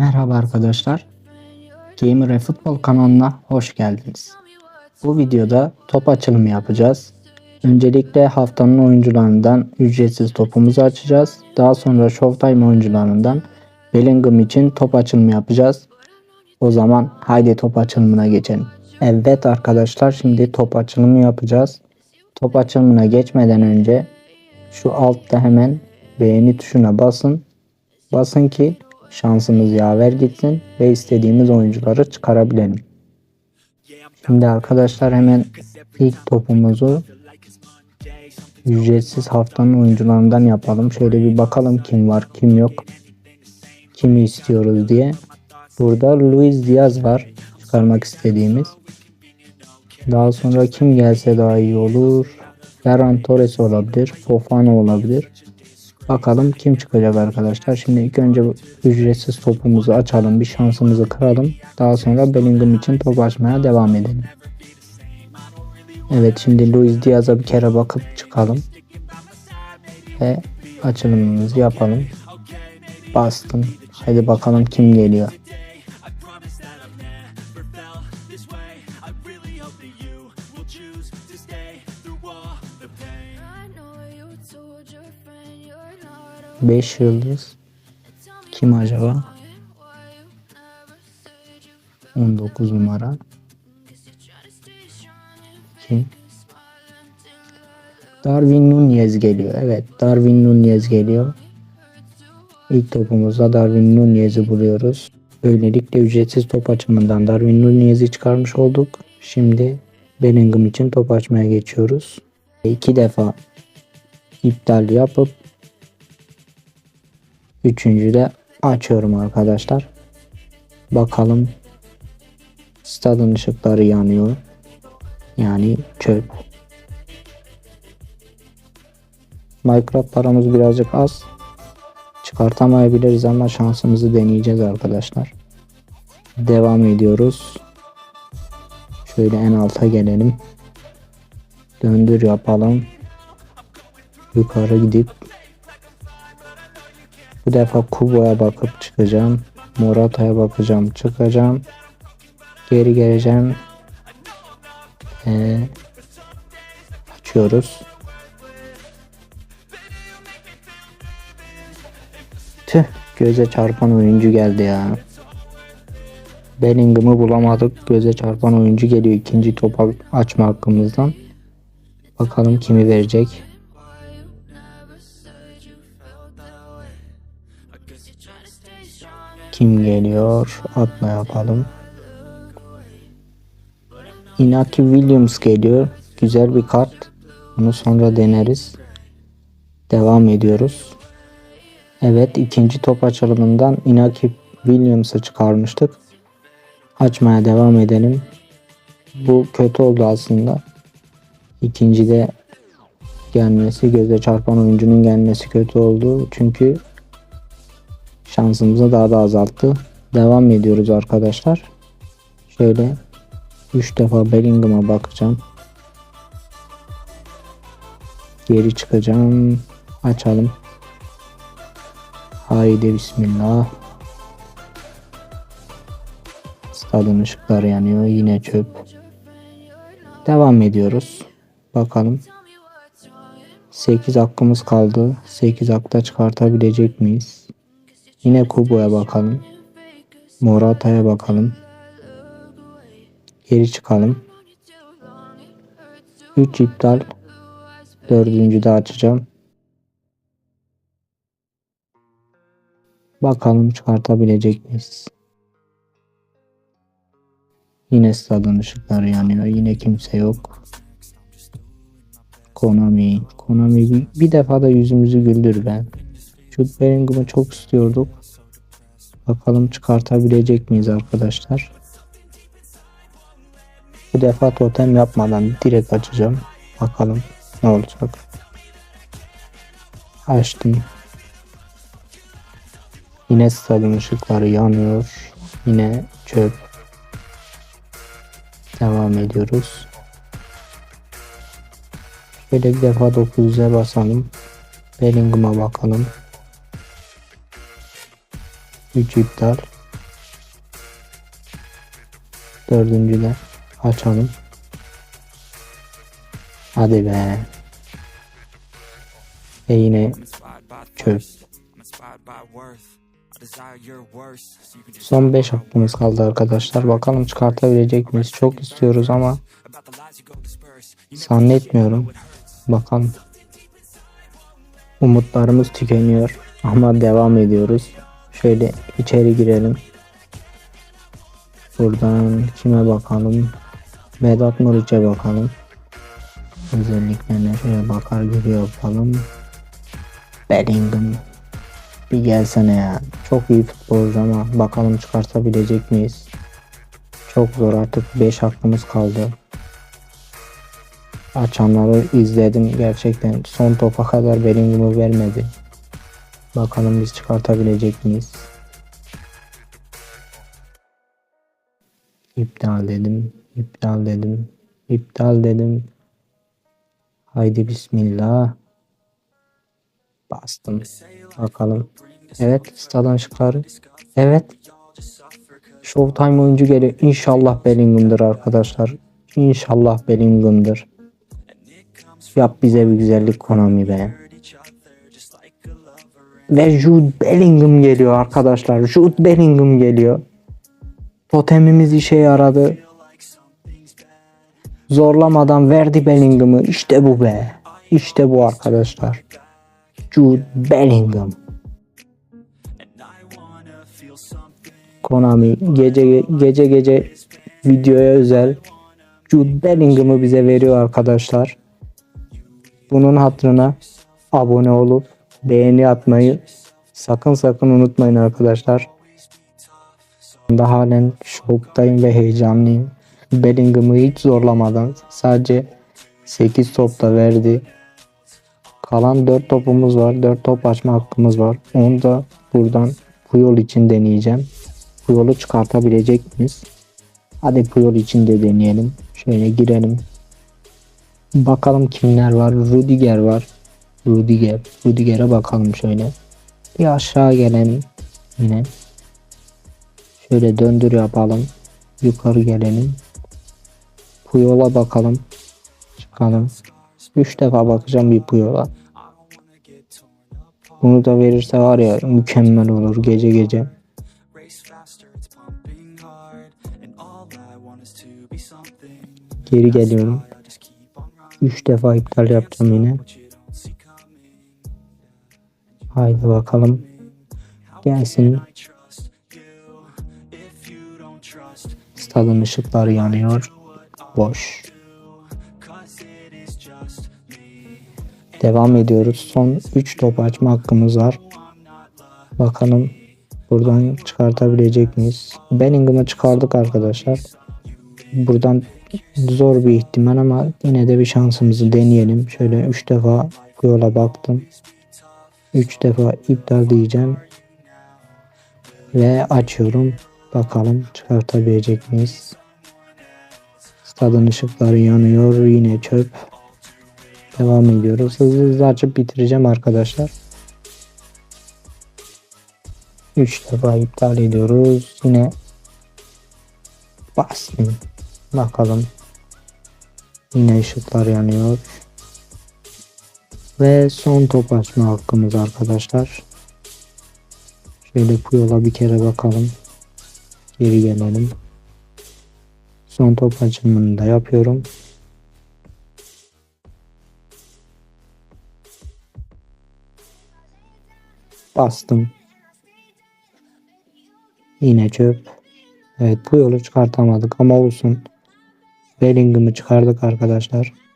Merhaba arkadaşlar. Gamer Futbol kanalına hoş geldiniz. Bu videoda top açılımı yapacağız. Öncelikle haftanın oyuncularından ücretsiz topumuzu açacağız. Daha sonra Showtime oyuncularından Bellingham için top açılımı yapacağız. O zaman haydi top açılımına geçelim. Evet arkadaşlar şimdi top açılımı yapacağız. Top açılımına geçmeden önce şu altta hemen beğeni tuşuna basın. Basın ki şansımız yaver gitsin ve istediğimiz oyuncuları çıkarabilelim. Şimdi arkadaşlar hemen ilk topumuzu ücretsiz haftanın oyuncularından yapalım. Şöyle bir bakalım kim var kim yok. Kimi istiyoruz diye. Burada Luis Diaz var çıkarmak istediğimiz. Daha sonra kim gelse daha iyi olur. Ferran Torres olabilir. Fofana olabilir. Bakalım kim çıkacak arkadaşlar. Şimdi ilk önce ücretsiz topumuzu açalım. Bir şansımızı kıralım. Daha sonra Bellingham için top açmaya devam edelim. Evet şimdi Luis Diaz'a bir kere bakıp çıkalım. Ve açılımımızı yapalım. Bastım. Hadi bakalım kim geliyor. 5 yıldız. Kim acaba? 19 numara. Kim? Darwin Nunez geliyor. Evet Darwin Nunez geliyor. İlk topumuzda Darwin Nunez'i buluyoruz. Böylelikle ücretsiz top açımından Darwin Nunez'i çıkarmış olduk. Şimdi Bellingham için top açmaya geçiyoruz. İki defa iptal yapıp Üçüncü de açıyorum arkadaşlar. Bakalım stadın ışıkları yanıyor. Yani çöp. Minecraft paramız birazcık az. Çıkartamayabiliriz ama şansımızı deneyeceğiz arkadaşlar. Devam ediyoruz. Şöyle en alta gelelim. Döndür yapalım. Yukarı gidip bu defa Kubo'ya bakıp çıkacağım. Morata'ya bakacağım çıkacağım. Geri geleceğim. Ee, açıyoruz. Tüh göze çarpan oyuncu geldi ya. Bellingham'ı bulamadık. Göze çarpan oyuncu geliyor ikinci topa açma hakkımızdan. Bakalım kimi verecek. Kim geliyor? Atma yapalım. Inaki Williams geliyor. Güzel bir kart. Bunu sonra deneriz. Devam ediyoruz. Evet ikinci top açılımından Inaki Williams'ı çıkarmıştık. Açmaya devam edelim. Bu kötü oldu aslında. İkinci de gelmesi göze çarpan oyuncunun gelmesi kötü oldu. Çünkü şansımızı daha da azalttı. Devam ediyoruz arkadaşlar. Şöyle 3 defa Bellingham'a bakacağım. Geri çıkacağım. Açalım. Haydi bismillah. Stadın ışıkları yanıyor. Yine çöp. Devam ediyoruz. Bakalım. 8 hakkımız kaldı. 8 hakta çıkartabilecek miyiz? Yine Kubo'ya bakalım. Morata'ya bakalım. Geri çıkalım. 3 iptal. Dördüncü de açacağım. Bakalım çıkartabilecek miyiz? Yine stadın ışıkları yanıyor. Yine kimse yok. Konami. Konami bir, bir defa da yüzümüzü güldür ben. Jude Bellingham'ı çok istiyorduk. Bakalım çıkartabilecek miyiz arkadaşlar. Bu defa totem yapmadan direkt açacağım. Bakalım ne olacak. Açtım. Yine stadın ışıkları yanıyor. Yine çöp. Devam ediyoruz. Şöyle bir defa 9'a basalım. Bellingham'a bakalım. 3 iptal. Dördüncü de açalım. Hadi be. E yine çöp. Son 5 hakkımız kaldı arkadaşlar. Bakalım çıkartabilecek miyiz? Çok istiyoruz ama zannetmiyorum. Bakalım. Umutlarımız tükeniyor ama devam ediyoruz. Şöyle içeri girelim. Buradan kime bakalım? Vedat Muriç'e bakalım. Özelliklerine şöyle bakar gibi yapalım. Bellingham. Bir gelsene ya. Çok iyi futbolcu ama bakalım çıkartabilecek miyiz? Çok zor artık 5 hakkımız kaldı. Açanları izledim gerçekten. Son topa kadar Bellingham'ı vermedi. Bakalım biz çıkartabilecek miyiz? İptal dedim. İptal dedim. İptal dedim. Haydi bismillah. Bastım. Bakalım. Evet stadın ışıkları. Evet. Showtime oyuncu geliyor. İnşallah Bellingham'dır arkadaşlar. İnşallah Bellingham'dır. Yap bize bir güzellik Konami be. Ve Jude Bellingham geliyor arkadaşlar. Jude Bellingham geliyor. Totemimiz işe yaradı. Zorlamadan verdi Bellingham'ı. İşte bu be. İşte bu arkadaşlar. Jude Bellingham. Konami gece gece gece videoya özel Jude Bellingham'ı bize veriyor arkadaşlar. Bunun hatırına abone olup beğeni atmayı sakın sakın unutmayın arkadaşlar. Da halen şoktayım ve heyecanlıyım. Bellingham'ı hiç zorlamadan sadece 8 topta verdi. Kalan 4 topumuz var. 4 top açma hakkımız var. Onu da buradan Puyol için deneyeceğim. Puyol'u çıkartabilecek miyiz? Hadi Puyol için de deneyelim. Şöyle girelim. Bakalım kimler var. Rudiger var. Rudiger. Rudiger'e bakalım şöyle. Bir aşağı gelelim. Yine. Şöyle döndür yapalım. Yukarı gelelim. Puyol'a bakalım. Çıkalım. 3 defa bakacağım bir Puyol'a. Bunu da verirse var ya mükemmel olur gece gece. Geri geliyorum. 3 defa iptal yapacağım yine. Haydi bakalım. Gelsin. Stadın ışıkları yanıyor. Boş. Devam ediyoruz. Son 3 top açma hakkımız var. Bakalım buradan çıkartabilecek miyiz? Bellingham'ı çıkardık arkadaşlar. Buradan zor bir ihtimal ama yine de bir şansımızı deneyelim. Şöyle 3 defa yola baktım. 3 defa iptal diyeceğim. Ve açıyorum. Bakalım çıkartabilecek miyiz? Stadın ışıkları yanıyor. Yine çöp. Devam ediyoruz. Hızlı hızlı açıp bitireceğim arkadaşlar. 3 defa iptal ediyoruz. Yine bastım. Bakalım. Yine ışıklar yanıyor. Ve son top açma hakkımız arkadaşlar. Şöyle Puyol'a bir kere bakalım. Geri gelelim. Son top açımını da yapıyorum. Bastım. Yine çöp. Evet bu yolu çıkartamadık ama olsun. Bellingham'ı çıkardık arkadaşlar.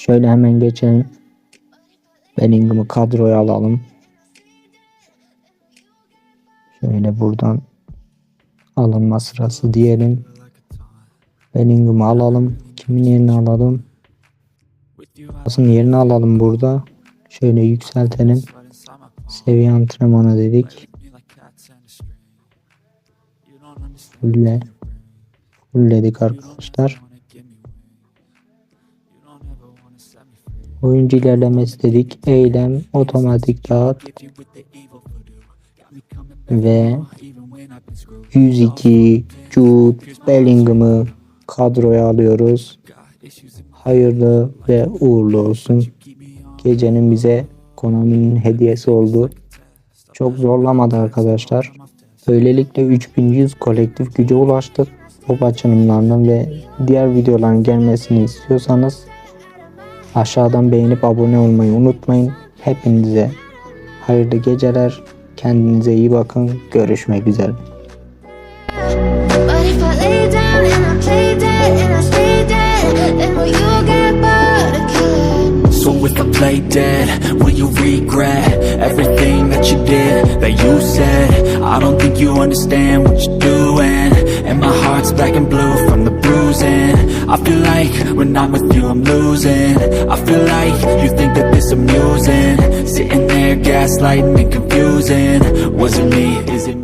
Şöyle hemen geçelim. Bellingham'ı kadroya alalım. Şöyle buradan alınma sırası diyelim. Bellingham'ı alalım. Kimin yerini alalım? Asın yerini alalım burada. Şöyle yükseltelim. Seviye antrenmanı dedik. Fulle. Fullledik arkadaşlar. Oyuncu ilerlemesi dedik. Eylem, otomatik dağıt. ve 102 Jude Bellingham'ı kadroya alıyoruz. Hayırlı ve uğurlu olsun. Gecenin bize Konami'nin hediyesi oldu. Çok zorlamadı arkadaşlar. Böylelikle 3100 kolektif güce ulaştık. Top açılımlarının ve diğer videoların gelmesini istiyorsanız aşağıdan beğenip abone olmayı unutmayın. Hepinize hayırlı geceler. Kendinize iyi bakın. Görüşmek üzere. İf I play dead will you get bored of killing? So if I play dead, will you regret everything that you did, that you said? I don't think you understand what you're doing And my heart's black and blue from the bruising. I feel like when I'm with you I'm losing. I feel like you think that this amusing. Sitting there gaslighting and confusing. Was it me, is it me?